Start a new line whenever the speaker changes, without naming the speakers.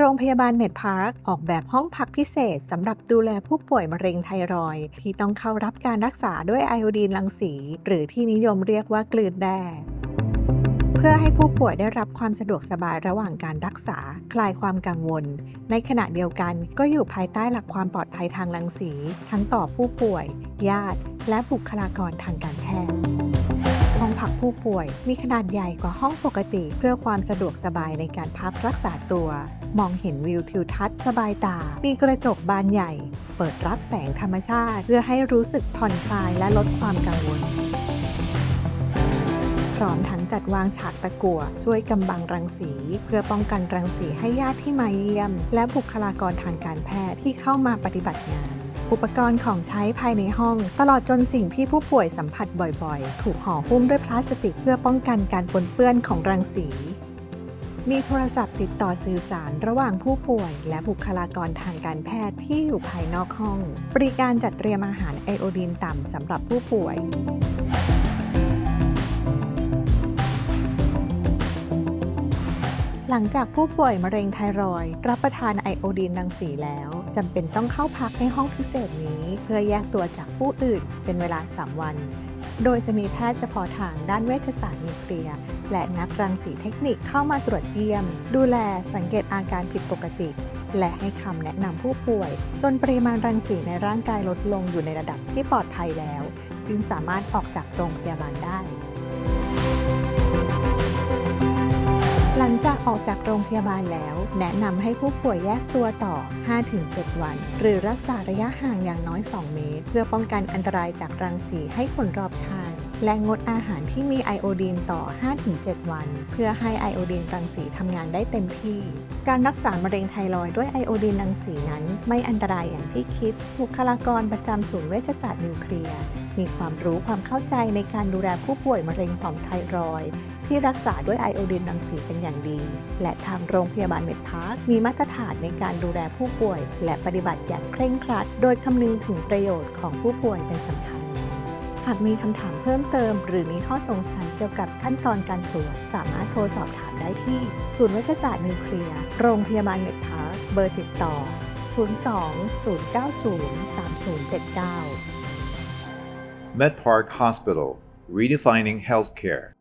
โรงพยาบาลเมดพาร์คออกแบบห้องพักพิเศษสำหรับดูแลผู้ป่วยมะเร็งไทรอยที่ต้องเข้ารับการรักษาด้วยไอโอดีนรังสี หรือที่นิยมเรียกว่ากลืนแร่เพื่อให้ผู้ป่วยได้รับความสะดวกสบายระหว่างการรักษา คลายความกังวล ในขณะเดียวกันก็อยู่ภายใต้หลักความปลอดภัยทางรังสี ทั้งต่อผู้ป่วย ญาติ และบุคลากรทางการแพทย์ ห้องพักผู้ป่วย มีขนาดใหญ่กว่าห้องปกติ เพื่อความสะดวกสบายในการพักรักษาตัว มองเห็นวิวทิวทัศน์สบายตา มีกระจกบานใหญ่ เปิดรับแสงธรรมชาติ เพื่อให้รู้สึกผ่อนคลายและลดความกังวลพร้อมทั้งจัดวางฉากตะกั่วช่วยกำบังรังสี เพื่อป้องกันรังสีให้ญาติที่มาเยี่ยม และบุคลากรทางการแพทย์ที่เข้ามาปฏิบัติงาน อุปกรณ์ของใช้ภายในห้อง ตลอดจนสิ่งที่ผู้ป่วยสัมผัสบ่อยๆ ถูกห่อหุ้มด้วยพลาสติกเพื่อป้องกันการปนเปื้อนของรังสี มีโทรศัพท์ติดต่อสื่อสารระหว่างผู้ป่วย และบุคลากรทางการแพทย์ที่อยู่ภายนอกห้อง บริการจัดเตรียมอาหารไอโอดีนต่ำสำหรับผู้ป่วย หลังจากผู้ป่วยมะเร็งไทรอยรับประทานไอโอดีนรังสีแล้ว จำเป็นต้องเข้าพักในห้องพิเศษนี้ เพื่อแยกตัวจากผู้อื่นเป็นเวลา 3 วัน โดยจะมีแพทย์เฉพาะทางด้านเวชศาสตร์นิวเคลียร์และนักรังสีเทคนิคเข้ามาตรวจเยี่ยม ดูแลสังเกตอาการผิดปกติ และให้คำแนะนำผู้ป่วย จนปริมาณรังสีในร่างกายลดลงอยู่ในระดับที่ปลอดภัยแล้ว จึงสามารถออกจากโรงพยาบาลได้ จากออกจากโรงพยาบาลแล้ว แนะนำให้ผู้ป่วยแยกตัวต่อ 5-7 วัน หรือรักษาระยะห่างอย่างน้อย 2 เมตร เพื่อป้องกันอันตรายจากรังสีให้คนรอบข้างและงดอาหารที่มีไอโอดีนต่อ 5-7 วัน เพื่อให้ไอโอดีนรังสีทำงานได้เต็มที่ การรักษามะเร็งไทรอยด้วยไอโอดีนรังสีนั้น ไม่อันตรายอย่างที่คิด บุคลากรประจำศูนย์เวชศาสตร์นิวเคลียร์ มีความรู้ความเข้าใจในการดูแลผู้ป่วยมะเร็งต่อมไทรอย ที่รักษาด้วยไอโอดีนรังสีเป็นอย่างดี และทางโรงพยาบาลเมดพาร์คมีมาตรฐานในการดูแลผู้ป่วย และปฏิบัติอย่างเคร่งครัด โดยคำนึงถึงประโยชน์ของผู้ป่วยเป็นสำคัญหากมีคำถามเพิ่มเติม หรือมีข้อสงสัยเกี่ยวกับขั้นตอนการตรวจสามารถโทรสอบถามได้ที่ ศูนย์เวชศาสตร์นิวเคลียร์ โรงพยาบาลเมดพาร์คเบอร์ติดต่อ 02 090 3079
MedPark Hospital, redefining healthcare.